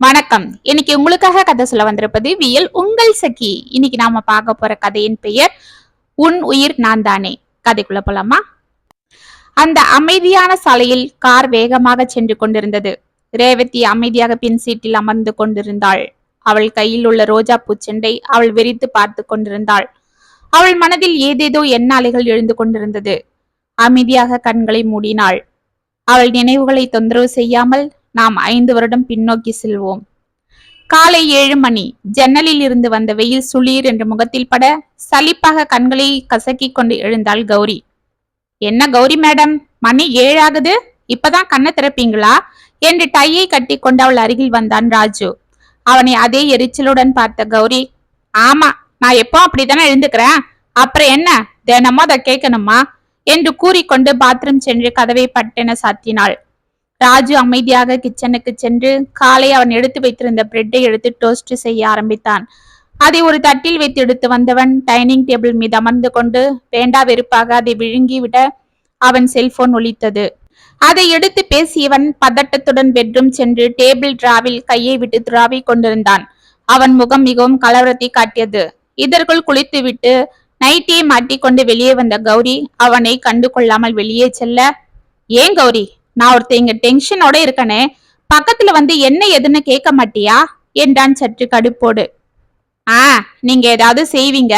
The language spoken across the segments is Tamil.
வணக்கம். இன்னைக்கு உங்களுக்காக கதை சொல்ல வந்திருப்பது வியல் உங்கள் சகி. இன்னைக்கு நாம பார்க்க போற கதையின் பெயர் உன் உயிர் நான் தானே. கதைக்குள்ள போலாமா? அந்த அமைதியான சாலையில் கார் வேகமாக சென்று கொண்டிருந்தது. ரேவதி அமைதியாக பின் சீட்டில் அமர்ந்து கொண்டிருந்தாள். அவள் கையில் உள்ள ரோஜா பூச்செண்டை அவள் விரித்து பார்த்து கொண்டிருந்தாள். அவள் மனதில் ஏதேதோ எண்ணாலைகள் எழுந்து கொண்டிருந்தது. அமைதியாக கண்களை மூடினாள். அவள் நினைவுகளை தொந்தரவு செய்யாமல் நாம் ஐந்து வருடம் பின்னோக்கி செல்வோம். காலை ஏழு மணி ஜன்னலில் இருந்து வந்த வெயில் சுளீர் என்று முகத்தில் பட சலிப்பாக கண்களை கசக்கி கொண்டு எழுந்தாள் கௌரி. என்ன கௌரி மேடம் மணி ஏழாகுது இப்பதான் கண்ணை திறப்பீங்களா? என்று டையை கட்டி கொண்டு அவள் அருகில் வந்தான் ராஜு. அவனை அதே எரிச்சலுடன் பார்த்த கௌரி ஆமா நான் எப்போ அப்படித்தானே எழுந்துக்கிறேன்? அப்புறம் என்ன? தினமும் அதை கேட்கணுமா? என்று கூறிக்கொண்டு பாத்ரூம் சென்று கதவை பட்டென சாத்தினாள். ராஜு அமைதியாக கிச்சனுக்கு சென்று காலை அவன் எடுத்து வைத்திருந்த பிரெட்டை எடுத்து டோஸ்ட் செய்ய ஆரம்பித்தான். அதை ஒரு தட்டில் வைத்து எடுத்து வந்தவன் டைனிங் டேபிள் மீது அமர்ந்து கொண்டு வேண்டா வெறுப்பாக அதை விழுங்கிவிட அவன் செல்போன் ஒலித்தது. அதை எடுத்து பேசியவன் பதட்டத்துடன் பெட்ரூம் சென்று டேபிள் டிராவில் கையை விட்டு துராவி கொண்டிருந்தான். அவன் முகம் மிகவும் கலவரத்தை காட்டியது. இதற்குள் குளித்துவிட்டு நைட்டியை மாட்டிக்கொண்டு வெளியே வந்த கௌரி அவனை கண்டு கொள்ளாமல் வெளியே செல்ல ஏன் கௌரி? நான் ஒருத்தன் டென்ஷனோட இருக்கனே பக்கத்துல வந்து என்ன எதுன்னு கேட்க மாட்டியா? என்றான் சற்று கடுப்போடு. ஆ நீங்க ஏதாவது செய்வீங்க.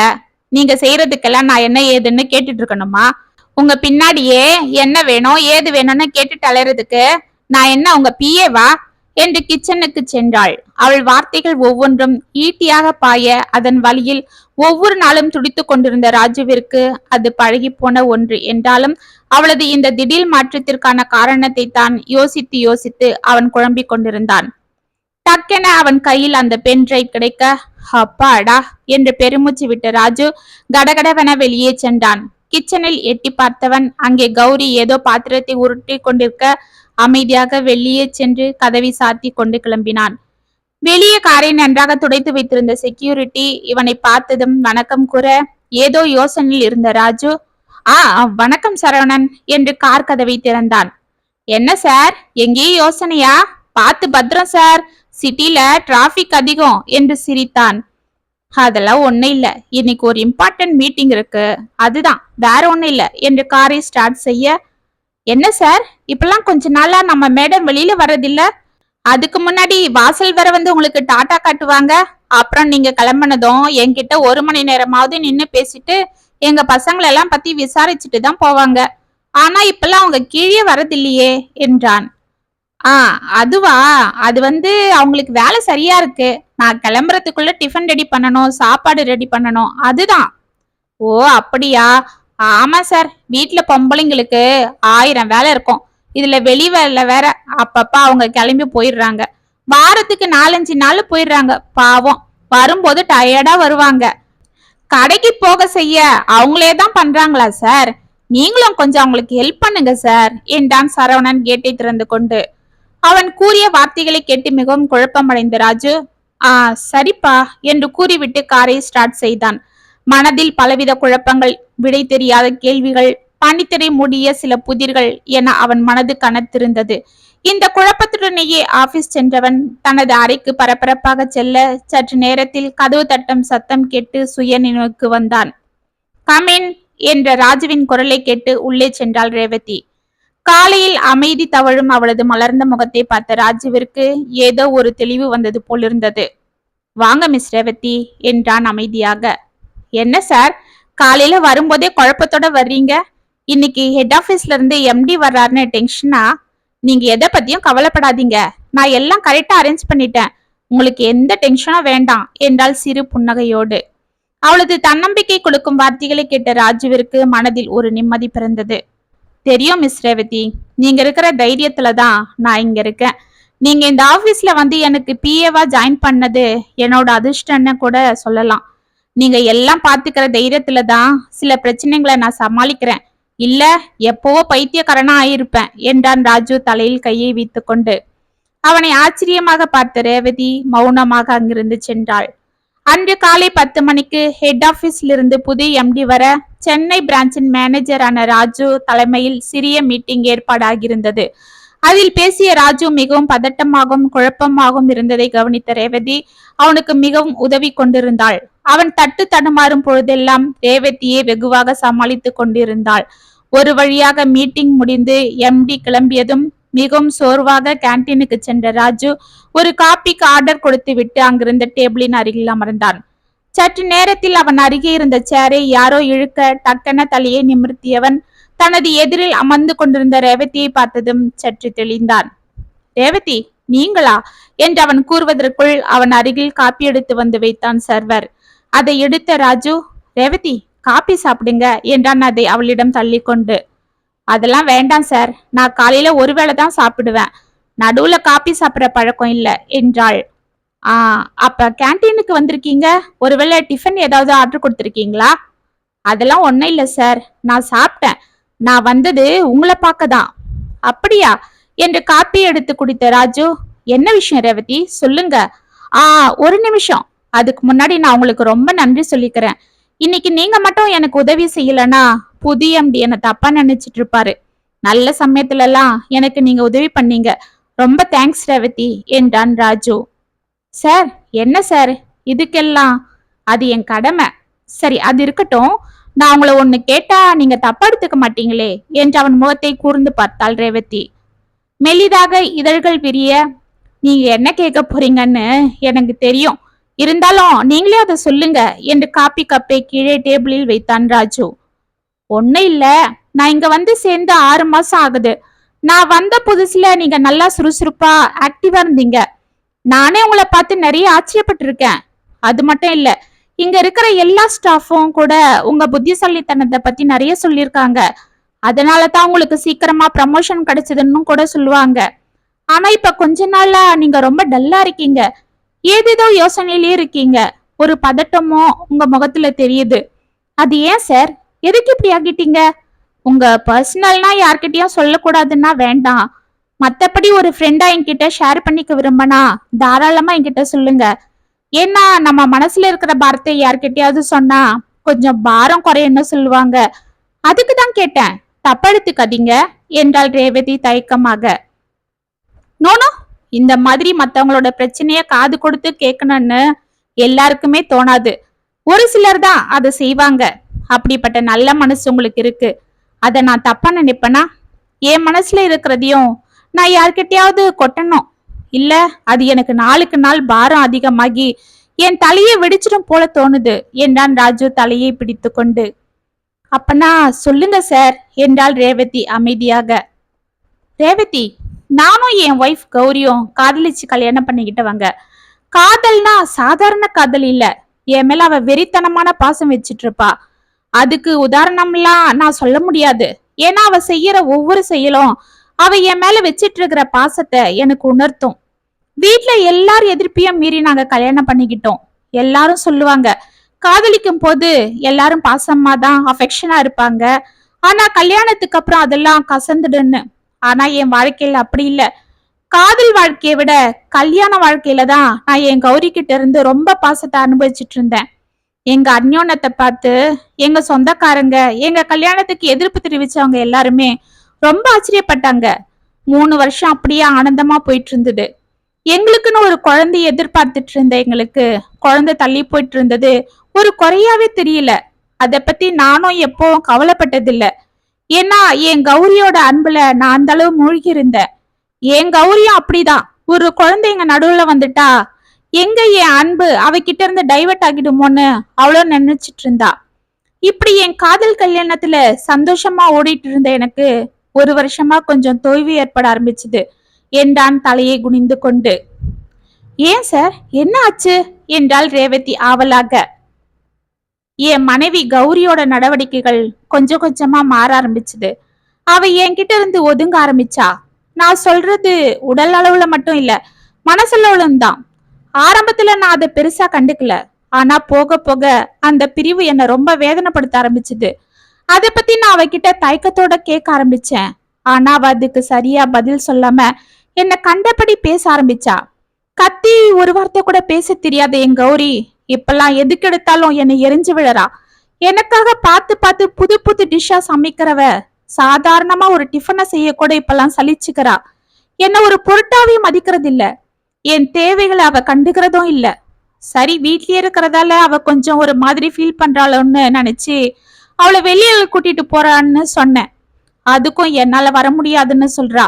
நீங்க செய்யறதுக்கெல்லாம் நான் என்ன ஏதுன்னு கேட்டுட்டு இருக்கணுமா? உங்க பின்னாடியே என்ன வேணும் ஏது வேணும்னு கேட்டுட்டு அலையறதுக்கு நான் என்ன உங்க பிஏவா என்று கிச்சனுக்கு சென்றாள். அவள் வார்த்தைகள் ஒவ்வொன்றும் ஈட்டியாக பாய அதன் வழியில் ஒவ்வொரு நாளும் துடித்துக் கொண்டிருந்த ராஜுவிற்கு அது பழகி போன ஒன்று. என்றாலும் அவளது இந்த திடீர் மாற்றத்திற்கான காரணத்தை தான் யோசித்து யோசித்து அவன் குழம்பிக் கொண்டிருந்தான். டக்கென அவன் கையில் அந்த பென் டிரைவ் கிடைக்க அப்பாடா! என்று பெருமூச்சு விட்ட ராஜு கடகடவென வெளியே சென்றான். கிச்சனில் எட்டி பார்த்தவன் அங்கே கௌரி ஏதோ பாத்திரத்தை உருட்டி கொண்டிருக்க அமைதியாக வெளியே சென்று கதவை சாத்தி கொண்டு கிளம்பினான். வெளியே காரை நன்றாக துடைத்து வைத்திருந்த செக்யூரிட்டி இவனை பார்த்ததும் வணக்கம் கூற ஏதோ யோசனையில் இருந்த ராஜு? ஆ வணக்கம் சரவணன் என்று கார் கதவை திறந்தான். என்ன சார்? எங்கேயும் யோசனையா? பார்த்து பத்திரம் சார். சிட்டில டிராபிக் அதிகம் என்று சிரித்தான். அதெல்லாம் ஒன்றும் இல்ல. இன்னைக்கு ஒரு இம்பார்ட்டன்ட் மீட்டிங் இருக்கு. அதுதான். வேற ஒன்றும் இல்ல என்று காரை ஸ்டார்ட் செய்ய என்ன சார்? இப்பெல்லாம் கொஞ்ச நாளா நம்ம மேடம் வெளியில வர்றதில்ல. அதுக்கு முன்னாடி வாசல் வர வந்து உங்களுக்கு டாட்டா காட்டுவாங்க. அப்புறம் நீங்க கிளம்புனதும் என்கிட்ட ஒரு மணி நேரமாவது நின்று பேசிட்டு எங்க பசங்களெல்லாம் பத்தி விசாரிச்சுட்டு தான் போவாங்க. ஆனா இப்பெல்லாம் அவங்க கீழே வரதில்லையே என்றான். ஆ அதுவா? அது வந்து அவங்களுக்கு வேலை சரியா இருக்கு. நான் கிளம்புறதுக்குள்ள டிஃபன் ரெடி பண்ணணும் சாப்பாடு ரெடி பண்ணணும். அதுதான். ஓ அப்படியா? ஆமா சார். வீட்டில் பொம்பளைங்களுக்கு ஆயிரம் வேலை இருக்கும். இதுல வெளி வேலை வேற. அப்பப்ப அவங்க கிளம்பி போயிடுறாங்க. வாரத்துக்கு நாலஞ்சு நாள் போயிடுறாங்க. பாவம். வரும்போது டயர்டா வருவாங்க. கடைக்கு போக செய்ய அவங்களே தான் பண்றாங்களா சார்? நீங்களும் கொஞ்சம் அவங்களுக்கு ஹெல்ப் பண்ணுங்க சார். என்றான் சரவணன் கேட்டை திறந்து கொண்டு. அவன் கூறிய வார்த்தைகளை கேட்டு மிகவும் குழப்பமடைந்த ராஜு ஆ சரிப்பா என்று கூறிவிட்டு காரை ஸ்டார்ட் செய்தான். மனதில் பலவித குழப்பங்கள் விடை தெரியாத கேள்விகள் பனித்திரை மூடிய சில புதிர்கள் என அவன் மனது கனத்திருந்தது. இந்த குழப்பத்துடனேயே ஆபீஸ் சென்றவன் தனது அறைக்கு பரபரப்பாக செல்ல சற்று நேரத்தில் கதவு தட்டம் சத்தம் கேட்டு சுய நினைவுக்கு வந்தான். கமின் என்ற ராஜுவின் குரலை கேட்டு உள்ளே சென்றாள் ரேவதி. காலையில் அமைதி தவழும் அவளது மலர்ந்த முகத்தை பார்த்த ராஜுவிற்கு ஏதோ ஒரு தெளிவு வந்தது போலிருந்தது. வாங்க மிஸ் ரேவதி என்றான் அமைதியாக. என்ன சார்? காலையில வரும்போதே குழப்பத்தோட வர்றீங்க? இன்னைக்கு ஹெட் ஆபீஸ்ல இருந்து எம்டி வர்றாருன்னு டென்ஷனா நீங்க எதை பத்தியும் கவலைப்படாதீங்க. நான் எல்லாம் கரெக்டா அரேஞ்ச் பண்ணிட்டேன். உங்களுக்கு எந்த டென்ஷனும் வேண்டாம். என்றால் சிறு புன்னகையோடு. அவளது தன்னம்பிக்கை கொடுக்கும் வார்த்தைகளை கேட்ட ராஜுவிற்கு மனதில் ஒரு நிம்மதி பிறந்தது. தெரியும் மிஸ் ரேவதி. நீங்க இருக்கிற தைரியத்துல தான் நான் இங்க இருக்கேன். நீங்க இந்த ஆபீஸ்ல வந்து எனக்கு பிஏவா ஜாயின் பண்ணது என்னோட அதிர்ஷ்டன்னு கூட சொல்லலாம். நீங்க எல்லாம் பாத்துக்கிற தைரியத்துல தான் சில பிரச்சனைகளை நான் சமாளிக்கிறேன். இல்ல எப்பவோ பைத்தியக்காரனா ஆயிருப்பேன் என்றான் ராஜு தலையில் கையை வைத்துக்கொண்டு. அவனை ஆச்சரியமாக பார்த்த ரேவதி மௌனமாக அங்கிருந்து சென்றாள். அன்று காலை பத்து மணிக்கு ஹெட் ஆபீஸ்ல இருந்து புது எம்டி வர சென்னை பிரான்ச்சின் மேனேஜரான ராஜு தலைமையில் சிறிய மீட்டிங் ஏற்பாடாகியிருந்தது. அதில் பேசிய ராஜு மிகவும் பதட்டமாகவும் குழப்பமாகவும் இருந்ததை கவனித்த ரேவதி அவனுக்கு மிகவும் உதவி கொண்டிருந்தாள். அவன் தட்டு தடுமாறும் பொழுதெல்லாம் ரேவதியை வெகுவாக சமாளித்துக் கொண்டிருந்தாள். ஒரு வழியாக மீட்டிங் முடிந்து எம்டி கிளம்பியதும் மிகவும் சோர்வாக கேண்டீனுக்கு சென்ற ராஜு ஒரு காப்பிக்கு ஆர்டர் கொடுத்துவிட்டு அங்கிருந்த டேபிளின் அருகில் அமர்ந்தான். சற்று நேரத்தில் அவன் அருகே இருந்த சேரை யாரோ இழுக்க டக்கென தலையை நிமிர்த்தியவன் தனது எதிரில் அமர்ந்து கொண்டிருந்த ரேவதியை பார்த்ததும் சற்று தெளிந்தான். ரேவதி நீங்களா? என்று அவன் கூறுவதற்குள் அவன் அருகில் காப்பி எடுத்து வந்து வைத்தான் சர்வர். அதை எடுத்த ராஜு ரேவதி காப்பி சாப்பிடுங்க என்றான் அதை அவளிடம் தள்ளிக்கொண்டு. அதெல்லாம் வேண்டாம் சார் நான் காலையில ஒருவேளை தான் சாப்பிடுவேன். நடுவுல காப்பி சாப்பிட்ற பழக்கம் இல்ல என்றாள். ஆ அப்ப கேண்டீனுக்கு வந்திருக்கீங்க? ஒருவேளை டிஃபன் ஏதாவது ஆர்டர் கொடுத்துருக்கீங்களா? அதெல்லாம் ஒன்றும் இல்லை சார் நான் சாப்பிட்டேன். நான் வந்தது உங்களை பார்க்க தான் அப்படியா? என்று காப்பி எடுத்து குடித்த ராஜு என்ன விஷயம் ரேவதி? சொல்லுங்க. ஆ ஒரு நிமிஷம். அதுக்கு முன்னாடி நான் உங்களுக்கு ரொம்ப நன்றி சொல்லிக்கிறேன். இன்னைக்கு நீங்க மட்டும் எனக்கு உதவி செய்யலனா புதிய எம்டி என்ன தப்பா நினைச்சிட்டு இருப்பாரு. நல்ல சமயத்துல எல்லாம் எனக்கு நீங்க உதவி பண்ணீங்க. ரொம்ப தேங்க்ஸ் ரேவதி என்றான் ராஜு. சார் என்ன சார்? இதுக்கெல்லாம் அது என் கடமை. சரி அது இருக்கட்டும். நான் உங்களை ஒன்னு கேட்டா நீங்க தப்படுத்துக்க மாட்டீங்களே என்று அவன் முகத்தை கூர்ந்து பார்த்தாள் ரேவதி. மெலிதாக இதழ்கள் விரிய நீங்க என்ன கேட்க போறீங்கன்னு எனக்கு தெரியும். இருந்தாலும் நீங்களே அதை சொல்லுங்க என்று காப்பி கப்பை கீழே டேபிளில் வைத்தான் ராஜு. ஒன்னும் இல்ல. நான் இங்க வந்து சேர்ந்து ஆறு மாசம் ஆகுது. நான் வந்த புதுசுல நீங்க நல்லா சுறுசுறுப்பா ஆக்டிவா இருந்தீங்க. நானே உங்களை பார்த்து நிறைய ஆச்சரியப்பட்டிருக்கேன். அது மட்டும் இல்லை இங்க இருக்கிற எல்லா ஸ்டாஃபும் கூட உங்க புத்திசாலித்தனத்தை பத்தி நிறைய சொல்லியிருக்காங்க. அதனால தான் உங்களுக்கு சீக்கிரமா ப்ரமோஷன் கிடைச்சதுன்னு கூட சொல்லுவாங்க. ஆனா இப்ப கொஞ்ச நாளா நீங்க ரொம்ப டல்லா இருக்கீங்க. ஏதேதோ யோசனையிலே இருக்கீங்க. ஒரு பதட்டமோ உங்க முகத்துல தெரியுது. அது ஏன் சார்? எதுக்கு இப்படி ஆகிட்டீங்க? உங்க பர்சனல்னா யார்கிட்டயும் சொல்லக்கூடாதுன்னா வேண்டாம். மத்தபடி ஒரு ஃப்ரெண்டா என்கிட்ட ஷேர் பண்ணிக்க விரும்பினா தாராளமா என்கிட்ட சொல்லுங்க. ஏன்னா நம்ம மனசுல இருக்கிற பாரத்தை யார்கிட்டயாவது சொன்னா கொஞ்சம் பாரம் குறையன்னு சொல்லுவாங்க. அதுக்கு தான் கேட்டேன். தப்படுத்துக்காதீங்க என்றாள் ரேவதி தயக்கமாக. நோனோ இந்த மாதிரி மத்தவங்களோட பிரச்சனைய காது கொடுத்து கேட்கணும்னு எல்லாருக்குமே தோணாது. ஒரு சிலர் தான் அதை செய்வாங்க. அப்படிப்பட்ட நல்ல மனசு உங்களுக்கு இருக்கு. அதை நான் தப்பா நினைப்பேனா? என் மனசுல இருக்கிறதையும் நான் யார்கிட்டயாவது கொட்டணும். இல்ல அது எனக்கு நாளுக்கு நாள் பாரம் அதிகமாகி என் தலையை வெடிச்சிடும் போல தோணுது. என்றான் ராஜு தலையை பிடித்து கொண்டு அப்பனா சொல்லுங்க சார் என்றாள் ரேவதி அமைதியாக. ரேவதி நானும் என் ஒய்ஃப் கௌரியும் காதலிச்சு கல்யாணம் பண்ணிக்கிட்டவங்க காதல்னா சாதாரண காதல் இல்ல. என் மேல அவ வெறித்தனமான பாசம் வச்சிட்டு இருப்பா அதுக்கு உதாரணம்லாம் நான் சொல்ல முடியாது. ஏன்னா அவ செய்யற ஒவ்வொரு செயலும் அவ என் மேல வச்சிட்டு இருக்கிற பாசத்தை எனக்கு உணர்த்தும். வீட்டுல எல்லார் எதிர்ப்பையும் மீறி நாங்க கல்யாணம் பண்ணிக்கிட்டோம். எல்லாரும் சொல்லுவாங்க காதலிக்கும் போது எல்லாரும் பாசமா தான் அஃபெக்ஷனா இருப்பாங்க. ஆனா கல்யாணத்துக்கு அப்புறம் அதெல்லாம் கசந்துடுன்னு. ஆனா என் வாழ்க்கையில அப்படி இல்ல. காதல் வாழ்க்கையை விட கல்யாண வாழ்க்கையில தான் நான் என் கௌரி கிட்ட இருந்து ரொம்ப பாசத்தை அனுபவிச்சுட்டு இருந்தேன். எங்க அந்யோன்னத்தை பார்த்து எங்க சொந்தக்காரங்க எங்க கல்யாணத்துக்கு எதிர்ப்பு தெரிவிச்சவங்க எல்லாருமே ரொம்ப ஆச்சரியப்பட்டாங்க. மூணு வருஷம் அப்படியே ஆனந்தமா போயிட்டு இருந்தது. எங்களுக்குன்னு ஒரு குழந்தைய எதிர்பார்த்துட்டு இருந்த எங்களுக்கு குழந்தை தள்ளி போயிட்டு இருந்தது ஒரு குறையாவே தெரியல. அதை பத்தி நானும் எப்பவும் கவலைப்பட்டதில்ல. ஏன்னா என் கௌரியோட அன்புல நான் அந்த அளவு மூழ்கி இருந்தேன் என் கௌரியும் அப்படிதான். ஒரு குழந்தை எங்க நடுவுல வந்துட்டா எங்க என் அன்பு அவகிட்ட இருந்து டைவர்ட் ஆகிடுமோன்னு அவ்வளோ நினைச்சிட்டு இருந்தா இப்படி என் காதல் கல்யாணத்துல சந்தோஷமா ஓடிட்டு இருந்த எனக்கு ஒரு வருஷமா கொஞ்சம் தொய்வு ஏற்பட ஆரம்பிச்சது. என்றான் தலையை குனிந்து கொண்டு. ஏன் சார்? என்ன ஆச்சு? என்றாள் ரேவதி ஆவலாக. என் மனைவி கௌரியோட நடவடிக்கைகள் கொஞ்சம் கொஞ்சமா மாற ஆரம்பிச்சது. அவ என்கிட்ட இருந்து ஒதுங்க ஆரம்பிச்சா? நான் சொல்றது உடல் அளவுல மட்டும் இல்ல மனசளவுலும் தான். ஆரம்பத்துல நான் அதை பெருசா கண்டுக்கல. ஆனா போக போக அந்த பிரிவு என்னை ரொம்ப வேதனைப்படுத்த ஆரம்பிச்சது. அதை பத்தி நான் அவகிட்ட தயக்கத்தோட கேட்க ஆரம்பிச்சேன். ஆனா அவ அதுக்கு சரியா பதில் சொல்லாம என்னை கண்டபடி பேச ஆரம்பிச்சா? கத்தி ஒரு வார்த்தை கூட பேச தெரியாத என் கௌரி. இப்பெல்லாம் எதுக்கு எடுத்தாலும் என்னை எரிஞ்சு விழறா. எனக்காக பார்த்து பார்த்து புது புது டிஷ்ஷா சமைக்கிறவ சாதாரணமா ஒரு டிஃபனை செய்ய கூட இப்பெல்லாம் சலிச்சுக்கிறா. என்ன ஒரு பொருட்டாவே மதிக்கிறது இல்ல என் தேவைகளை அவ கண்டுக்கிறதும் இல்ல. சரி வீட்லயே இருக்கிறதால அவ கொஞ்சம் ஒரு மாதிரி ஃபீல் பண்றாளோன்னு நினைச்சு அவளை வெளியே கூட்டிட்டு போறான்னு சொன்னேன். அதுக்கும் என்னால வர முடியாதுன்னு சொல்றா.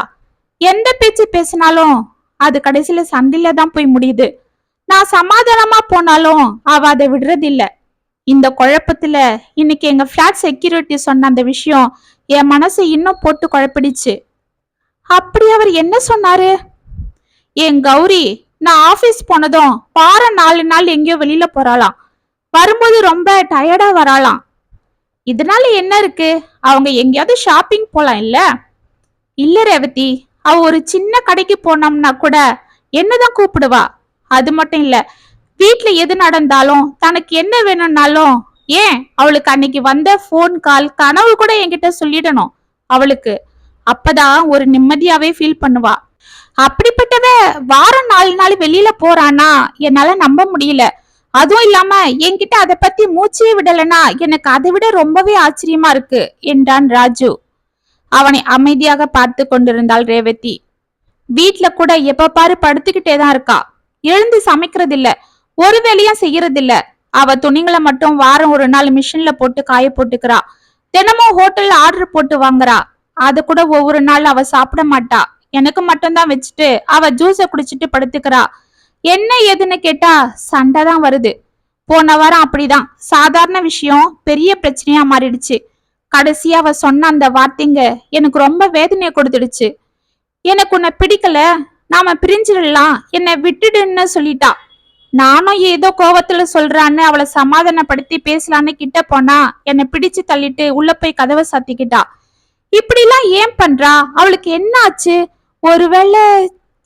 எந்த பேச்சு பேசினாலும் அது கடைசியில சண்டையில தான் போய் முடியுது. நான் சமாதானமா போனாலும் அவ அதை விடுறதில்ல. இந்த குழப்பத்துல இன்னைக்கு எங்க ஃபிளாட் செக்யூரிட்டி சொன்ன அந்த விஷயம் என் மனசை இன்னும் போட்டு குழப்பிடுச்சு. அப்படி அவர் என்ன சொன்னாரு? என் கௌரி நான் ஆபீஸ் போனதும் வாரம் நாலு நாள் எங்கேயோ வெளியில போறாளாம். வரும்போது ரொம்ப டயர்டா வராளாம். இதனால என்ன இருக்கு? அவங்க எங்கேயாவது ஷாப்பிங் போலாம் இல்ல? இல்ல ரேவதி அவ ஒரு சின்ன கடைக்கு போனோம்னா கூட என்னதான் கூப்பிடுவா? அது மட்டும் இல்ல வீட்டுல எது நடந்தாலும் தனக்கு என்ன வேணும்னாலும் ஏன் அவளுக்கு அன்னைக்கு வந்த ஃபோன் கால் கனவு கூட என்கிட்ட சொல்லிடணும் அவளுக்கு. அப்பதான் ஒரு நிம்மதியாவே ஃபீல் பண்ணுவா. அப்படிப்பட்டவ வாரம் நாலு நாள் வெளியில போறானா என்னால நம்ப முடியல. அதுவும் இல்லாம என்கிட்ட அதை பத்தி மூச்சே விடலனா எனக்கு அதை விட ரொம்பவே ஆச்சரியமா இருக்கு என்றான் ராஜு. அவனை அமைதியாக பார்த்து கொண்டிருந்தாள் ரேவதி. வீட்ல கூட எப்ப பாரு படுத்துக்கிட்டே தான் இருக்கா. எழுந்து சமைக்கிறதில்ல ஒரு வேலையும் செய்யறதில்ல. அவ துணிங்களை மட்டும் வாரம் ஒரு நாள் மிஷின்ல போட்டு காய போட்டுக்கிறா. தினமும் ஹோட்டல்ல ஆர்டர் போட்டு வாங்குறா. அது கூட ஒவ்வொரு நாள் அவ சாப்பிட மாட்டா. எனக்கு மட்டும்தான் வச்சுட்டு அவ ஜூஸ குடிச்சிட்டு படுத்துக்கிறா. என்ன ஏதுன்னு கேட்டா சண்டை தான் வருது. போன வாரம் அப்படிதான். சாதாரண விஷயம் பெரிய பிரச்சனையா மாறிடுச்சு. கடைசியா அவ சொன்ன அந்த வார்த்தைங்க எனக்கு ரொம்ப வேதனையை கொடுத்துடுச்சு. எனக்கு உன்னை பிடிக்கல. நாம பிரிஞ்சிடலாம். என்னை விட்டுடுன்னு சொல்லிட்டா. நானும் ஏதோ கோவத்துல சொல்றான்னு அவளை சமாதானப்படுத்தி பேசலான்னு கிட்ட போனா என்னை பிடிச்சு தள்ளிட்டு உள்ள போய் கதவை சாத்திக்கிட்டா. இப்படிலாம் ஏன் பண்றா? அவளுக்கு என்ன ஆச்சு ஒருவேளை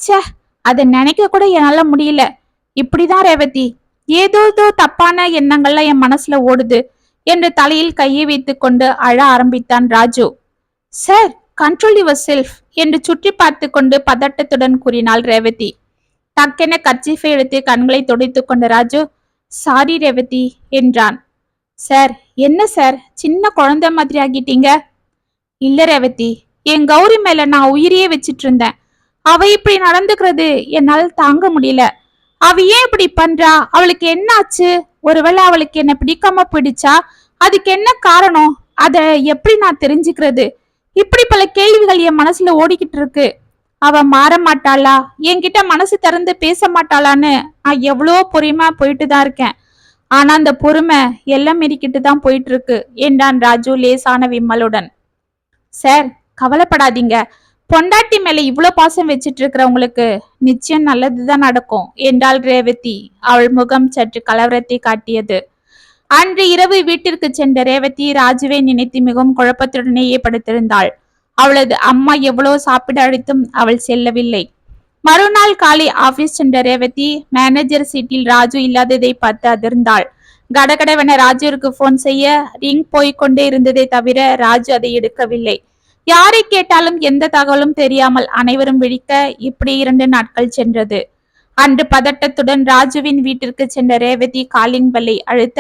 ச்சே அதை நினைக்க கூட என்னால முடியல. இப்படிதான் ரேவதி. ஏதோ தப்பான எண்ணங்கள்லாம் என் மனசுல ஓடுது. என்று தலையில் கையை வைத்துக் கொண்டு அழ ஆரம்பித்தான் Raju. Sir control yourself என்று சுற்றி பார்த்து கொண்டு பதட்டத்துடன் கூறினாள் ரேவதி. டக்கென கர்ச்சிஃபை எடுத்து கண்களை துடைத்து கொண்ட ராஜு சாரி ரேவதி என்றான். சார் என்ன சார் சின்ன குழந்தை மாதிரி ஆகிட்டீங்க. இல்ல ரேவதி என் கௌரி மேல நான் உயிரையே வச்சிட்டு இருந்தேன் அவ இப்படி நடந்துக்கிறது என்னால் தாங்க முடியல. அவ ஏன் இப்படி பண்றா? அவளுக்கு என்ன ஆச்சு ஒருவேளை அவளுக்கு என்ன பிடிக்காம பிடிச்சா அதுக்கு என்ன காரணம்? அத எப்படி நான் தெரிஞ்சுக்கிறது? இப்படி பல கேள்விகள் என் மனசுல ஓடிக்கிட்டு இருக்கு. அவ மாற மாட்டாளா? என்கிட்ட மனசு திறந்து பேச மாட்டாளான்னு நான் எவ்வளோ பொறுமையா போயிட்டு தான் இருக்கேன். ஆனா அந்த பொறுமை எல்லாம் மீறிக்கிட்டு தான் போயிட்டு இருக்கு என்றான் ராஜு லேசான விம்மலுடன். சார் கவலைப்படாதீங்க. பொண்டாட்டி மேல இவ்வளவு பாசம் வச்சிட்டு இருக்கிறவங்களுக்கு நிச்சயம் நல்லதுதான் நடக்கும் என்றாள் ரேவதி. அவள் முகம் சற்று கலவரத்தை காட்டியது. அன்று இரவு வீட்டிற்கு சென்ற ரேவதி ராஜுவை நினைத்து மிகவும் குழப்பத்துடனேயே படுத்திருந்தாள். அவளது அம்மா எவ்வளவு சாப்பிட அழைத்தும் அவள் செல்லவில்லை. மறுநாள் காலை ஆபீஸ் சென்ற ரேவதி மேனேஜர் சீட்டில் ராஜு இல்லாததை பார்த்து அதிர்ந்தாள். கடகடவென ராஜுவிற்கு போன் செய்ய ரிங் போய்கொண்டே இருந்ததை தவிர ராஜு அதை எடுக்கவில்லை. யாரை கேட்டாலும் எந்த தகவலும் தெரியாமல் அனைவரும் விழிக்க இப்படி இரண்டு நாட்கள் சென்றது. அன்று பதட்டத்துடன் ராஜுவின் வீட்டிற்கு சென்ற ரேவதி காலிங் பெல்லை அழுத்த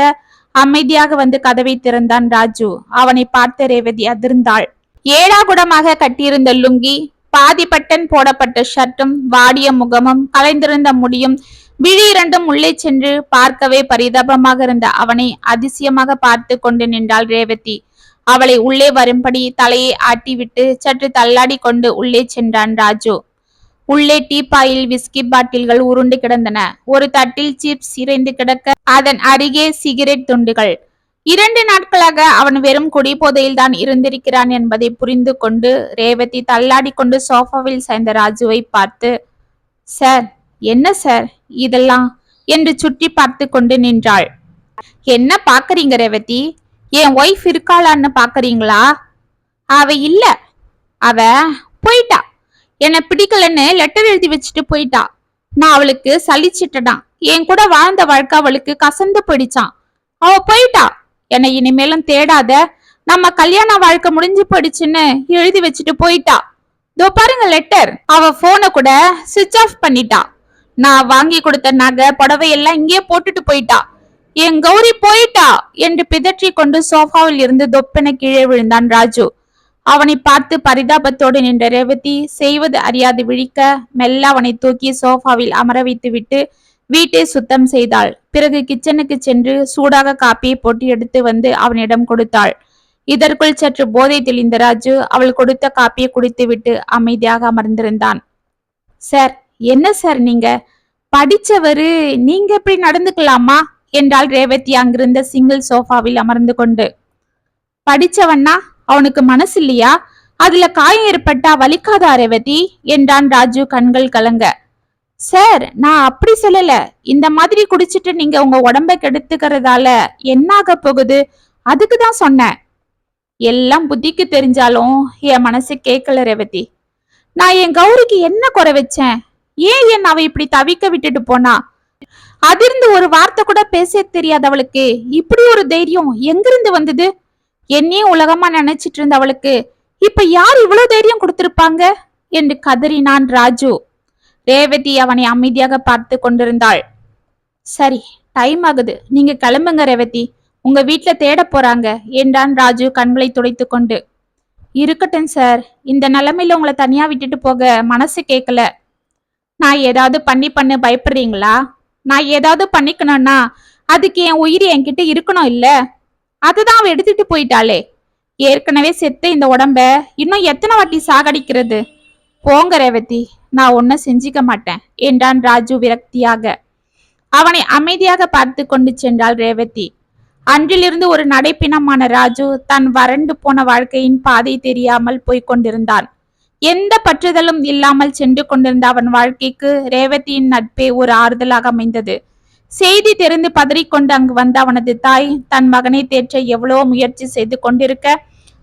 அமைதியாக வந்து கதவை திறந்தான் ராஜு. அவனை பார்த்த ரேவதி அதிர்ந்தாள். ஏழாகுடமாக கட்டியிருந்த லுங்கி பாதிப்பட்டன் போடப்பட்ட ஷர்ட்டும் வாடிய முகமும் கலைந்திருந்த முடியும் விழி இரண்டும் உள்ளே சென்று பார்க்கவே பரிதாபமாக இருந்த அவனை அதிசயமாக பார்த்து கொண்டு நின்றாள் ரேவதி. அவளை உள்ளே வரும்படி தலையை ஆட்டிவிட்டு சற்று தள்ளாடி கொண்டு உள்ளே சென்றான் ராஜு. உள்ளே டீப்பாயில் விஸ்கி பாட்டில்கள் உருண்டு கிடந்தன. ஒரு தட்டில் சிப்ஸ் இறைந்து கிடக்க அதன் அருகே சிகரெட் துண்டுகள். இரண்டு நாட்களாக அவன் வெறும் குடிபோதையில் தான் இருந்திருக்கிறான் என்பதை புரிந்து கொண்டு ரேவதி தள்ளாடி கொண்டு சோஃபாவில் சாய்ந்த ராஜுவை பார்த்து சார் என்ன சார் இதெல்லாம்? என்று சுற்றி பார்த்து கொண்டு நின்றாள். என்ன பாக்குறீங்க ரேவதி? என் ஒய்ஃப் இருக்காளான்னு பாக்குறீங்களா? அவ இல்ல. அவ போயிட்டா. என்னை பிடிக்கலன்னு லெட்டர் எழுதி வச்சுட்டு போயிட்டா. நான் அவளுக்கு சலிச்சிட்டடான் என் கூட வாழ்ந்த வாழ்க்கை அவளுக்கு கசந்து போயிடுச்சான் அவ போயிட்டா. என்னை இனிமேலும் தேடாத. நம்ம கல்யாண வாழ்க்கை முடிஞ்சு போயிடுச்சுன்னு எழுதி வச்சுட்டு போயிட்டா. இதோ பாருங்க லெட்டர் அவ போனை கூட சுவிட்ச் ஆஃப் பண்ணிட்டா. நான் வாங்கி கொடுத்த நகை புடவை எல்லாம் இங்கேயே போட்டுட்டு போயிட்டா. என் கௌரி போயிட்டா? என்று பிதற்றிக் கொண்டு சோஃபாவில் இருந்து தொப்பென கீழே விழுந்தான் ராஜு. அவனை பார்த்து பரிதாபத்தோடு நின்ற ரேவதி செய்வது அறியாது விழிக்க மெல்ல அவனை தூக்கி சோஃபாவில் அமர வைத்துவிட்டு வீட்டை சுத்தம் செய்தாள். பிறகு கிச்சனுக்கு சென்று சூடாக காப்பியை போட்டு எடுத்து வந்து அவனிடம் கொடுத்தாள். இதற்குள் சற்று போதை தெளிந்த ராஜு அவள் கொடுத்த காப்பியை குடித்துவிட்டு அமைதியாக அமர்ந்திருந்தான். சார் என்ன சார் நீங்க? படிச்சவரு நீங்க எப்படி நடந்துக்கலாமா? என்றாள் ரேவதி அங்கிருந்த சிங்கிள் சோஃபாவில் அமர்ந்து கொண்டு. படிச்சவன்னா அவனுக்கு மனசு இல்லையா அதுல காயம் ஏற்பட்டா வலிக்காதா ரேவதி? என்றான் ராஜு கண்கள் கலங்க. சார் நான் அப்படி சொல்லல. இந்த மாதிரி குடிச்சிட்டு நீங்க உங்க உடம்ப கெடுத்துக்கிறதால என்னாக போகுது? அதுக்கு தான் சொன்னேன். எல்லாம் புத்திக்கு தெரிஞ்சாலும் என் மனசு கேட்கல ரேவதி. நான் என் கௌரிக்கு என்ன குறை வச்சேன்? ஏன் என் அவ இப்படி தவிக்க விட்டுட்டு போனா? அதிர்ந்து ஒரு வார்த்தை கூட பேச தெரியாது அவளுக்கு இப்படி ஒரு தைரியம் எங்கிருந்து வந்தது? என்னையும் உலகமா நினைச்சிட்டு இருந்த அவளுக்கு இப்ப யார் இவ்வளவு தைரியம் கொடுத்திருப்பாங்க? என்று கதறினான் ராஜு. ரேவதி அவனை அமைதியாக பார்த்து கொண்டிருந்தாள். சரி டைம் ஆகுது. நீங்க கிளம்புங்க ரேவதி. உங்க வீட்டுல தேட போறாங்க என்றான் ராஜு கண்களை துடைத்து கொண்டு. இருக்கட்டும் சார் இந்த நிலைமையில உங்களை தனியா விட்டுட்டு போக மனசு கேட்கல நான் ஏதாவது பண்ணி பண்ணு பயப்படுறீங்களா? நான் ஏதாவது பண்ணிக்கணும்னா அதுக்கு என் உயிர் என்கிட்ட இருக்கணும் இல்ல? அதுதான் அவ எடுத்துட்டு போயிட்டாளே. ஏற்கனவே செத்த இந்த உடம்ப இன்னும் எத்தனை வாட்டி சாகடிக்கிறது? போங்க ரேவதி நான் ஒன்னும் செஞ்சிக்க மாட்டேன் என்றான் ராஜு விரக்தியாக. அவனை அமைதியாக பார்த்து கொண்டு சென்றாள் ரேவதி. அன்றிலிருந்து ஒரு நடைப்பிணமான ராஜு தன் வறண்டு போன வாழ்க்கையின் பாதை தெரியாமல் போய்க் கொண்டிருந்தான். எந்த பற்றுதலும் இல்லாமல் சென்று கொண்டிருந்த அவன் வாழ்க்கைக்கு ரேவதியின் நட்பே ஒரு ஆறுதலாக அமைந்தது. செய்தி தெரிந்து பதறிக்கொண்டு அங்கு வந்த அவனது தாய் தன் மகனை தேற்ற எவ்வளவோ முயற்சி செய்து கொண்டிருக்க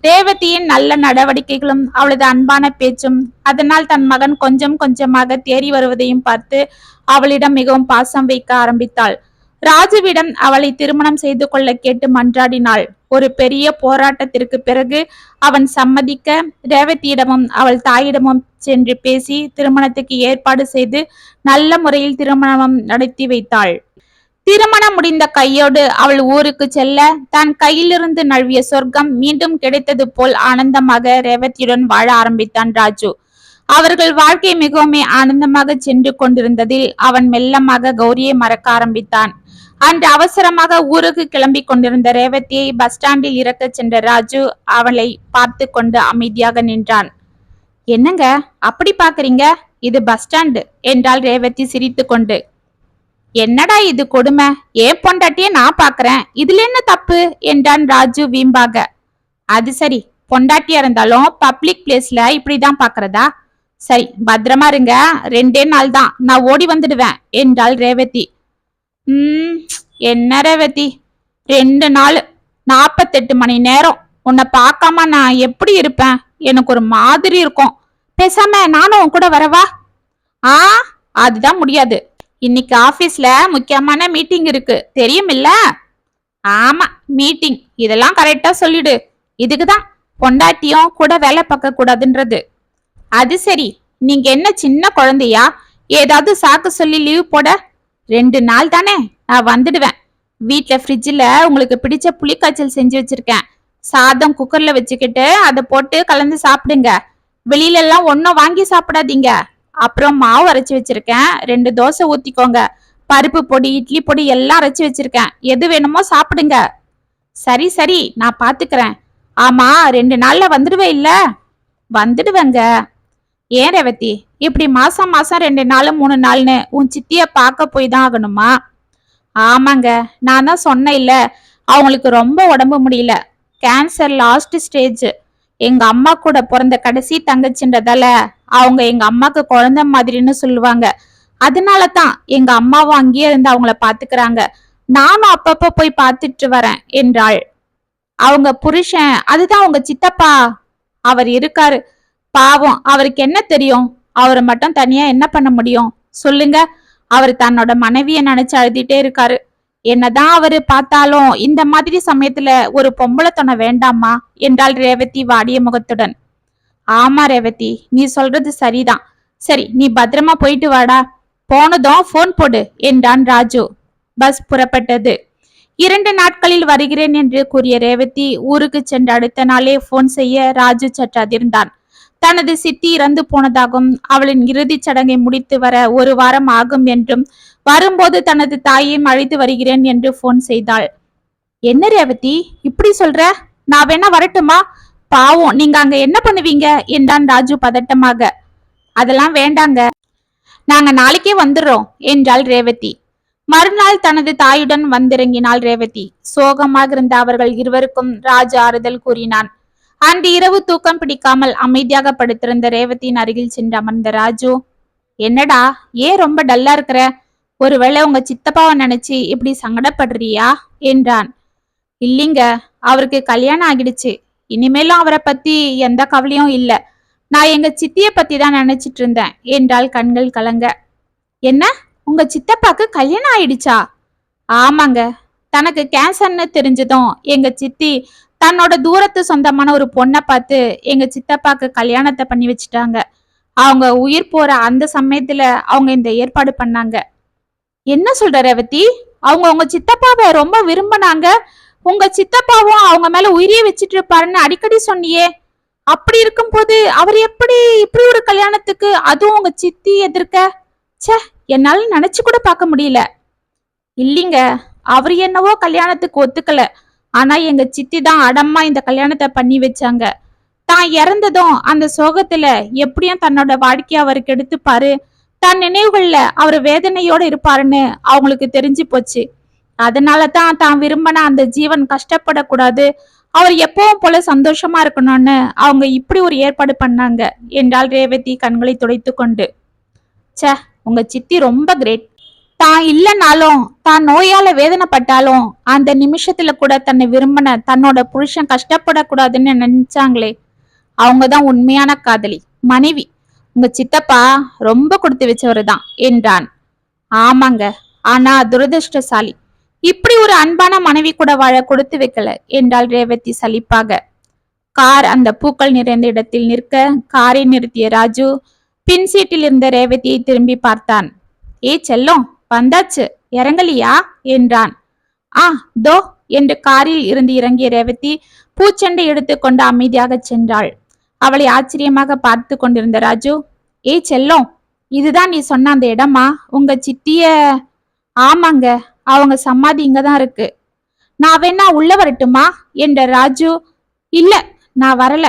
ரேவதியின் நல்ல நடவடிக்கைகளும் அவளது அன்பான பேச்சும் அதனால் தன் மகன் கொஞ்சம் கொஞ்சமாக தேறி வருவதையும் பார்த்து அவளிடம் மிகவும் பாசம் வைக்க ஆரம்பித்தாள். ராஜுவிடம் அவளை திருமணம் செய்து கொள்ள கேட்டு மன்றாடினாள். ஒரு பெரிய போராட்டத்திற்கு பிறகு அவன் சம்மதிக்க ரேவதியிடமும் அவள் தாயிடமும் சென்று பேசி திருமணத்துக்கு ஏற்பாடு செய்து நல்ல முறையில் திருமணம் நடத்தி வைத்தாள். திருமணம் முடிந்த கையோடு அவள் ஊருக்கு செல்ல தன் கையிலிருந்து நழுவிய சொர்க்கம் மீண்டும் கிடைத்தது போல் ஆனந்தமாக ரேவதியுடன் வாழ ஆரம்பித்தான் ராஜு. அவர்கள் வாழ்க்கை மிகவும் ஆனந்தமாக சென்று கொண்டிருந்ததில் அவன் மெல்லமாக கௌரியை மறக்க ஆரம்பித்தான். அன்று அவசரமாக ஊருக்கு கிளம்பி கொண்டிருந்த ரேவதியை பஸ் ஸ்டாண்டில் இறக்கச் சென்ற ராஜு அவளை பார்த்து கொண்டு அமைதியாக நின்றான். என்னங்க? அப்படி பாக்குறீங்க இது பஸ் ஸ்டாண்டு என்றாள் ரேவதி சிரித்துக்கொண்டு என்னடா இது கொடுமை? ஏன் பொண்டாட்டியே நான் பாக்குறேன் இதுல என்ன தப்பு? என்றான் ராஜு வீம்பாக. அது சரி. பொண்டாட்டியா இருந்தாலும் பப்ளிக் பிளேஸ்ல இப்படிதான் பாக்குறதா சரி பத்திரமா இருங்க. ரெண்டே நாள் தான் நான் ஓடி வந்துடுவேன் என்றாள் ரேவதி. என்ன ரேவதி ரெண்டு நாள் நாற்பத்தெட்டு மணி நேரம். உன்னை பார்க்காம நான் எப்படி இருப்பேன்? எனக்கு ஒரு மாதிரி இருக்கும். பேசாம நானும் உன் கூட வரவா? ஆ அதுதான் முடியாது. இன்னைக்கு ஆபீஸ்ல முக்கியமான மீட்டிங் இருக்கு. தெரியுமில்ல? ஆமா மீட்டிங் இதெல்லாம் கரெக்டா சொல்லிடு. இதுக்குதான் பொண்டாட்டியும் கூட வேலை பார்க்க கூடாதுன்றது. அது சரி. நீங்க என்ன சின்ன குழந்தையா? ஏதாவது சாக்கு சொல்லி லீவ் போட? ரெண்டு நாள் தானே நான் வந்துடுவேன். வீட்டில் ஃப்ரிட்ஜில் உங்களுக்கு பிடிச்ச புளிக்காய்ச்சல் செஞ்சு வச்சிருக்கேன். சாதம் குக்கரில் வச்சுக்கிட்டு அதை போட்டு கலந்து சாப்பிடுங்க. வெளியிலலாம் ஒன்றும் வாங்கி சாப்பிடாதீங்க. அப்புறம் மாவு அரைச்சி வச்சிருக்கேன். ரெண்டு தோசை ஊற்றிக்கோங்க பருப்பு பொடி இட்லி பொடி எல்லாம் அரைச்சி வச்சிருக்கேன். எது வேணுமோ சாப்பிடுங்க. சரி சரி நான் பார்த்துக்கிறேன் ஆமாம் ரெண்டு நாளில் வந்துடுவேன் இல்லை? வந்துடுவேங்க. ஏன் ரேவதி? இப்படி மாசம் மாசம் ரெண்டு நாள் மூணு நாள்னு உன் சித்திய பார்க்க போய் தான் ஆகணுமா? ஆமாங்க. நான் தான் சொன்னேன் இல்ல அவங்களுக்கு ரொம்ப உடம்பு முடியல. கேன்சர் லாஸ்ட் ஸ்டேஜ் எங்க அம்மா கூட பிறந்த கடைசி தங்கச்சின்றதால அவங்க எங்க அம்மாக்கு குழந்தை மாதிரின்னு சொல்லுவாங்க. அதனால தான் எங்க அம்மாவும் அங்கேயே இருந்து அவங்கள பாத்துக்கிறாங்க. நானும் அப்பப்ப போய் பார்த்துட்டு வரேன் என்றாள். அவங்க புருஷன் அதுதான் அவங்க சித்தப்பா. அவர் இருக்காரு. பாவம் அவருக்கு என்ன தெரியும்? அவரை மட்டும் தனியா என்ன பண்ண முடியும்? சொல்லுங்க. அவர் தன்னோட மனைவியை நினைச்சு அழுதிட்டே இருக்காரு. என்னதான் அவரு பார்த்தாலும் இந்த மாதிரி சமயத்துல ஒரு பொம்பளை துணை வேண்டாமா? என்றாள் ரேவதி வாடிய முகத்துடன். ஆமா ரேவதி நீ சொல்றது சரிதான். சரி நீ பத்திரமா போயிட்டு வாடா. போனதும் ஃபோன் போடு என்றான் ராஜு. பஸ் புறப்பட்டது. இரண்டு நாட்களில் வருகிறேன் என்று கூறிய ரேவதி ஊருக்கு சென்ற அடுத்த நாளே போன் செய்ய ராஜு சற்று அதிர்ந்தான். தனது சித்தி இறந்து போனதாகவும் அவளின் இறுதிச் சடங்கை முடித்து வர ஒரு வாரம் ஆகும் என்றும் வரும்போது தனது தாயையும் அழைத்து வருகிறேன் என்று போன் செய்தாள். என்ன ரேவதி இப்படி சொல்ற? நான் வேணா வரட்டுமா? பாவம் நீங்க அங்க என்ன பண்ணுவீங்க? என்றான் ராஜு பதட்டமாக. அதெல்லாம் வேண்டாங்க. நாங்க நாளைக்கே வந்துடுறோம் என்றாள் ரேவதி. மறுநாள் தனது தாயுடன் வந்திறங்கினாள் ரேவதி. சோகமாக இருந்த அவர்கள் இருவருக்கும் ராஜு ஆறுதல் கூறினான். அன்று இரவு தூக்கம் பிடிக்காமல் அமைதியாக படுத்திருந்த ரேவதியின் அருகில் சென்று அமர்ந்த ராஜு என்னடா ஏன் ரொம்ப டல்லா இருக்கிற? ஒருவேளை உங்க சித்தப்பாவை நினைச்சு இப்படி சங்கடப்படுறியா? என்றான். இல்லைங்க அவருக்கு கல்யாணம் ஆகிடுச்சு. இனிமேலும் அவரை பத்தி எந்த கவலையும் இல்ல. நான் எங்க சித்திய பத்தி தான் நினைச்சிட்டு இருந்தேன் என்றால் கண்கள் கலங்க. என்ன? உங்க சித்தப்பாக்கு கல்யாணம் ஆயிடுச்சா? ஆமாங்க. தனக்கு கேன்சர்னு தெரிஞ்சதும் எங்க சித்தி தன்னோட தூரத்து சொந்தமான ஒரு பொண்ணை பார்த்து எங்க சித்தப்பாக்கு கல்யாணத்தை பண்ணி வச்சுட்டாங்க. அவங்க உயிர் போற அந்த சமயத்துல அவங்க இந்த ஏற்பாடு பண்ணாங்க. என்ன சொல்ற ரேவதி? அவங்க உங்க சித்தப்பாவை ரொம்ப விரும்பினாங்க. உங்க சித்தப்பாவும் அவங்க மேல உயிரியே வச்சிட்டு இருப்பாருன்னு அடிக்கடி சொன்னியே. அப்படி இருக்கும்போது அவர் எப்படி இப்படி ஒரு கல்யாணத்துக்கு அதுவும் உங்க சித்தி எதிர்க்க? ச்சே என்னால நினைச்சு கூட பார்க்க முடியல. இல்லைங்க அவர் என்னவோ கல்யாணத்துக்கு ஒத்துக்கல. ஆனா எங்க சித்தி தான் அடம்மா இந்த கல்யாணத்தை பண்ணி வச்சாங்க. தான் இறந்ததும் அந்த சோகத்துல எப்படியும் தன்னோட வாடிக்கை அவருக்கு எடுத்துப்பாரு தன் நினைவுகள்ல அவர் வேதனையோட இருப்பாருன்னு அவங்களுக்கு தெரிஞ்சு போச்சு. அதனால தான் தான் விரும்பின அந்த ஜீவன் கஷ்டப்படக்கூடாது. அவர் எப்பவும் போல சந்தோஷமா இருக்கணும்னு அவங்க இப்படி ஒரு ஏற்பாடு பண்ணாங்க. என்றால் ரேவதி கண்களை துடைத்து கொண்டு ச்சே உங்க சித்தி ரொம்ப கிரேட் தான் இல்லைனாலும் தான் நோயால வேதனைப்பட்டாலும் அந்த நிமிஷத்துல கூட தன்னை விரும்பின தன்னோட புருஷன் கஷ்டப்படக்கூடாதுன்னு நினைச்சாங்களே அவங்க தான் உண்மையான காதலி மனைவி. உங்க சித்தப்பா ரொம்ப கொடுத்து வச்சவரு தான் என்றான். ஆமாங்க ஆனா துரதிருஷ்டசாலி. இப்படி ஒரு அன்பான மனைவி கூட வாழ கொடுத்து வைக்கல என்றாள் ரேவதி சலிப்பாக. கார் அந்த பூக்கள் நிறைந்த இடத்தில் நிற்க காரை நிறுத்திய ராஜு பின் சீட்டில் இருந்த ரேவதியை திரும்பி பார்த்தான். ஏ செல்லம் வந்தாச்சு இறங்கலியா? என்றான். ஆ தோ என்று காரில் இருந்து இறங்கிய ரேவதி பூச்செண்டை எடுத்துக்கொண்டு அமைதியாக சென்றாள். அவளை ஆச்சரியமாக பார்த்து கொண்டிருந்த ராஜு ஏய் செல்லம் இதுதான் நீ சொன்ன அந்த இடமா? உங்க சித்திய ஆமாங்க அவங்க சமாதி இங்கதான் இருக்கு. நான் வேணா உள்ள வரட்டுமா? என்ற ராஜு இல்ல நான் வரல.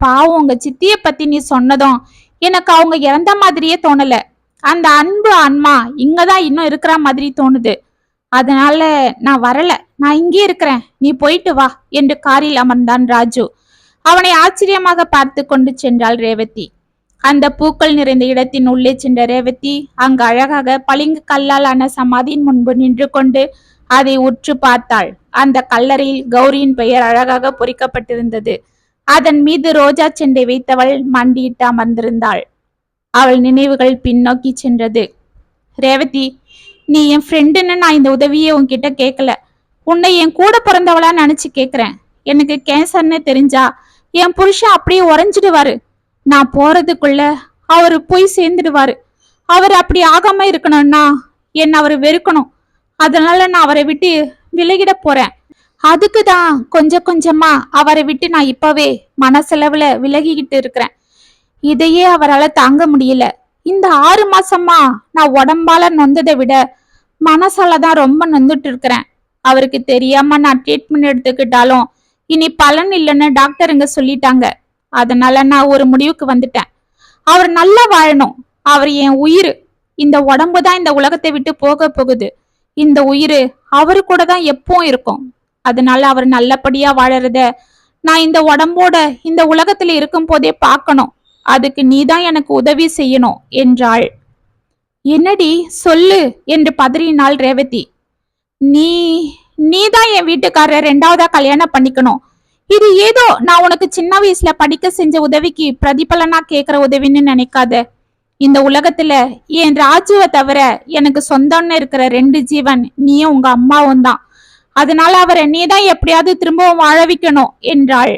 பாவம் உங்க சித்திய பத்தி நீ சொன்னதும் எனக்கு அவங்க இறந்த மாதிரியே தோணல. அந்த அன்பு அன்மா இங்கதான் இன்னும் இருக்கிற மாதிரி தோணுது. அதனால நான் வரல. நான் இங்கே இருக்கிறேன். நீ போயிட்டு வா என்று காரில் அமர்ந்தான் ராஜு. அவனை ஆச்சரியமாக பார்த்து கொண்டு சென்றாள் ரேவதி. அந்த பூக்கள் நிறைந்த இடத்தின் உள்ளே சென்ற ரேவதி அங்கு அழகாக பளிங்கு கல்லால் ஆன சமாதியின் முன்பு நின்று கொண்டு அதை உற்று பார்த்தாள். அந்த கல்லறையில் கௌரியின் பெயர் அழகாக பொறிக்கப்பட்டிருந்தது. அதன் மீது ரோஜா செண்டை வைத்தவள் மண்டியிட்டு அமர்ந்திருந்தாள். அவள் நினைவுகள் பின்னோக்கி சென்றது. ரேவதி நீ என் ஃப்ரெண்டுன்னு நான் இந்த உதவியை உன்கிட்ட கேட்கல உன்னை என் கூட பிறந்தவளா நினைச்சு கேட்குறேன் எனக்கு கேன்சர்னு தெரிஞ்சா என் புருஷன் அப்படியே உறைஞ்சிடுவாரு. நான் போறதுக்குள்ள அவரு போய் சேர்ந்துடுவாரு. அவர் அப்படி ஆகாம இருக்கணும்னா என்னை அவர் வெறுக்கணும். அதனால நான் அவரை விட்டு விலகிட போறேன். அதுக்கு தான் கொஞ்சம் கொஞ்சமா அவரை விட்டு நான் இப்பவே மனசளவுல விலகிக்கிட்டு இருக்கிறேன். இதையே அவரால் தாங்க முடியல. இந்த ஆறு மாசமா நான் உடம்பால நொந்ததை விட மனசால தான் ரொம்ப நொந்துட்டு இருக்கிறேன். அவருக்கு தெரியாம நான் ட்ரீட்மெண்ட் எடுத்துக்கிட்டாலும் இனி பலன் இல்லைன்னு டாக்டருங்க சொல்லிட்டாங்க. அதனால நான் ஒரு முடிவுக்கு வந்துட்டேன். அவர் நல்லா வாழணும். அவர் என் உயிர். இந்த உடம்பு தான் இந்த உலகத்தை விட்டு போக போகுது. இந்த உயிர் அவரு கூட தான் எப்பவும் இருக்கும். அதனால அவர் நல்லபடியா வாழறத நான் இந்த உடம்போட இந்த உலகத்துல இருக்கும் போதே பார்க்கணும். அதுக்கு நீதான் எனக்கு உதவி செய்யணும் என்றாள். என்னடி சொல்லு என்று பதறினாள் ரேவதி. நீ நீதான் என் வீட்டுக்காரர் ரெண்டாவதா கல்யாணம் பண்ணிக்கணும். இது ஏதோ நான் உனக்கு சின்ன வயசுல படிக்க செஞ்ச உதவிக்கு பிரதிபலனா கேக்குற உதவின்னு நினைக்காத. இந்த உலகத்துல என் ராஜுவை தவிர எனக்கு சொந்தம்னு இருக்கிற ரெண்டு ஜீவன் நீயும் உங்க அம்மாவும் தான் அதனால அவரை நீதான் எப்படியாவது திரும்பவும் வாழ வைக்கணும் என்றாள்.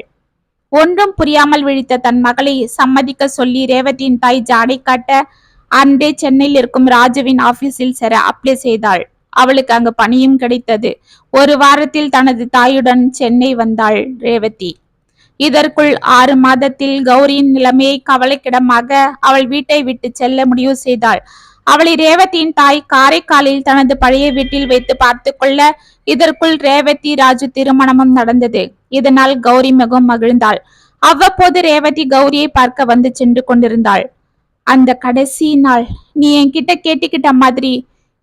ஒன்றும் புரியாமல் விழித்த தன் மகளை சம்மதிக்க சொல்லி ரேவதியின் தாய் ஜாடை காட்ட அன்றே சென்னையில் இருக்கும் ராஜுவின் ஆபீஸில் சேர அப்ளை செய்தாள். அவளுக்கு அங்கு பணியும் கிடைத்தது. ஒரு வாரத்தில் தனது தாயுடன் சென்னை வந்தாள் ரேவதி. இதற்குள் ஆறு மாதத்தில் கௌரியின் நிலைமையை கவலைக்கிடமாக அவள் வீட்டை விட்டு செல்ல முடிவு செய்தாள். அவளை ரேவதியின் தாய் காரைக்காலில் தனது பழைய வீட்டில் வைத்து பார்த்து கொள்ள இதற்குள் ரேவதி ராஜு திருமணமும் நடந்தது. இதனால் கௌரி மிகவும் மகிழ்ந்தாள். அவ்வப்போது ரேவதி கௌரியை பார்க்க வந்து சென்று கொண்டிருந்தாள். அந்த கடைசி நாள் நீ என்கிட்ட கேட்டுக்கிட்ட மாதிரி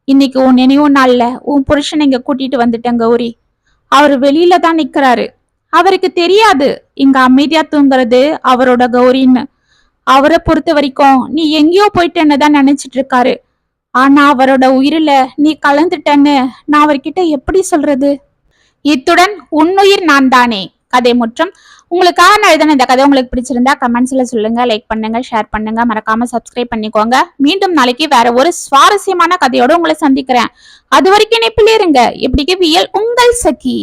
இன்னைக்கு உன் நினைவு நாள்ல உன் புருஷனை இங்க கூட்டிட்டு வந்துட்டேன் கௌரி. அவர் வெளியில தான் நிக்கிறாரு. அவருக்கு தெரியாது இங்க அமைதியா தூங்குறது அவரோட கௌரின்னு. அவரை பொறுத்த வரைக்கும் நீ எங்கேயோ போயிட்டேன்னு தான் நினைச்சிட்டு இருக்காரு. ஆனா அவரோட உயிரில நீ கலந்துட்டன்னு நான் அவர்கிட்ட எப்படி சொல்றது? இத்துடன் உன்னுயிர் நான் தானே. கதை முற்றம். உங்களுக்காக நான் எழுதின இந்த கதை உங்களுக்கு பிடிச்சிருந்தா கமெண்ட்ஸ்ல சொல்லுங்க லைக் பண்ணுங்க ஷேர் பண்ணுங்க. மறக்காம சப்ஸ்கிரைப் பண்ணிக்கோங்க. மீண்டும் நாளைக்கு வேற ஒரு சுவாரஸ்யமான கதையோட உங்களை சந்திக்கிறேன். அது வரைக்கும் இணைப்பில் இருங்க. இப்படிக்கு வியல் உங்கள் சகி.